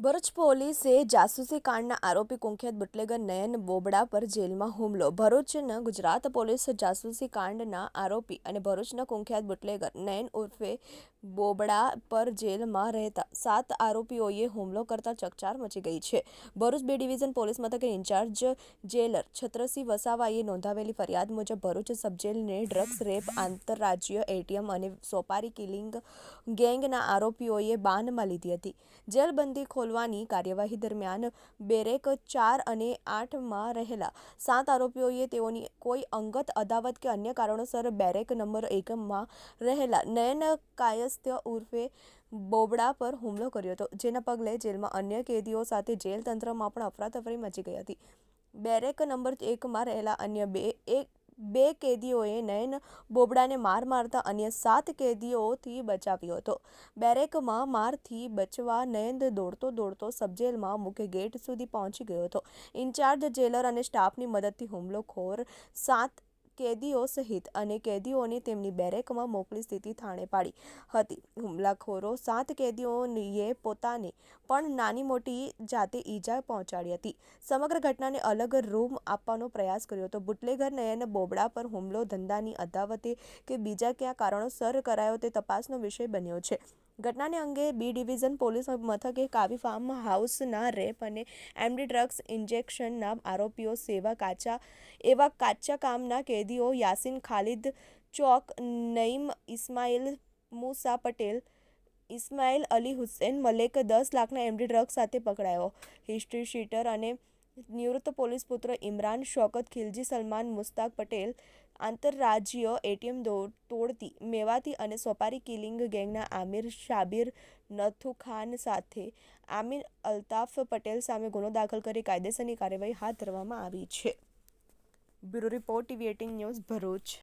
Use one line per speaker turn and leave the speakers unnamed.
ભરૂચ પોલીસે જાસૂસી કાંડના આરોપી કુખ્યાત બુટલેગર નયન બોબડા પર જેલમાં હુમલો. ભરૂચના ગુજરાત પોલીસ જાસૂસી કાંડના આરોપી અને ભરૂચના કુખ્યાત બુટલેગર નયન ઉર્ફે બોબડા પર જેલમાં રહેતા સાત આરોપીઓએ હુમલો કરતા ચકચાર મચી ગઈ છે. ભરૂચ બે ડિવિઝન પોલીસ મથકે ઇન્ચાર્જ જેલર છત્રસિંહ વસાવાએ નોંધાવેલી ફરિયાદ મુજબ ભરૂચ સબજેલને ડ્રગ્સ, રેપ, આંતરરાજ્ય એટીએમ અને સોપારી કિલિંગ ગેંગના આરોપીઓએ બાનમાં લીધી હતી. જેલબંધી ખોલવાની કાર્યવાહી દરમિયાન બેરેક ચાર અને આઠમાં રહેલા સાત આરોપીઓએ તેઓની કોઈ અંગત અદાવત કે અન્ય કારણોસર બેરેક નંબર એકમાં રહેલા નયન કાયસ્થ ઉર્ફે બોબડા પર હુમલો કર્યો હતો, જેના પગલે જેલમાં અન્ય કેદીઓ સાથે જેલ તંત્રમાં પણ અફરાતફરી મચી ગઈ હતી. બેરેક નંબર એકમાં રહેલા અન્ય બે, એક, બે કેદીઓએ નયન બોબડાને માર મારતા અન્ય સાત કેદીઓથી બચાવ્યો હતો. બેરેકમાં મારથી બચવા નયન દોડતો દોડતો સબજેલમાં મુખ્ય ગેટ સુધી પહોંચી ગયો હતો. ઇન્ચાર્જ, જેલર અને સ્ટાફની મદદથી હુમલોખોર સાત કેદીઓ સહિત અને કેદીઓને તેમની બેરેકમાં મોકલી સ્થિતિ થાણે પાડી હતી. હુમલાખોરો સાત કેદીઓએ પોતાને પણ નાની મોટી જાતે ઈજા પહોંચાડી હતી. સમગ્ર ઘટનાને અલગ રૂમ આપવાનો પ્રયાસ કર્યો હતો. બુટલેગર નયન બોબડા પર હુમલો ધંધાની અદાવતે કે બીજા કયા કારણોસર કરાયો તે તપાસનો વિષય બન્યો છે. ઘટનાને અંગે બી ડિવિઝન પોલીસ મથકે કાવી ફાર્મ હાઉસના રેપ અને એમડી ડ્રગ્સ ઇન્જેક્શનના આરોપીઓ સેવા કાચા, એવા કાચા કામના કેદીઓ યાસીન ખાલિદ ચોક, નઈમ ઇસ્માઇલ મુસા પટેલ ઇસ્માઇલ અલી હુસેન મલેક દસ લાખના એમડી ડ્રગ્સ સાથે પકડાયો. હિસ્ટ્રી શીટર અને નિવૃત્ત પોલીસ પુત્ર ઇમરાન શોકત ખિલજી સલમાન મુસ્તાક પટેલ આંતરરાજ્ય એટીએમ તોડતી, મેવાતી અને સોપારી કિલિંગ ગેંગના આમિર શાબિર નથુ ખાન સાથે આમિર અલ્તાફ પટેલ સામે ગુનો દાખલ કરી કાયદેસરની કાર્યવાહી હાથ ધરવામાં આવી છે. Bureau report, TV eighteen news Bharuch.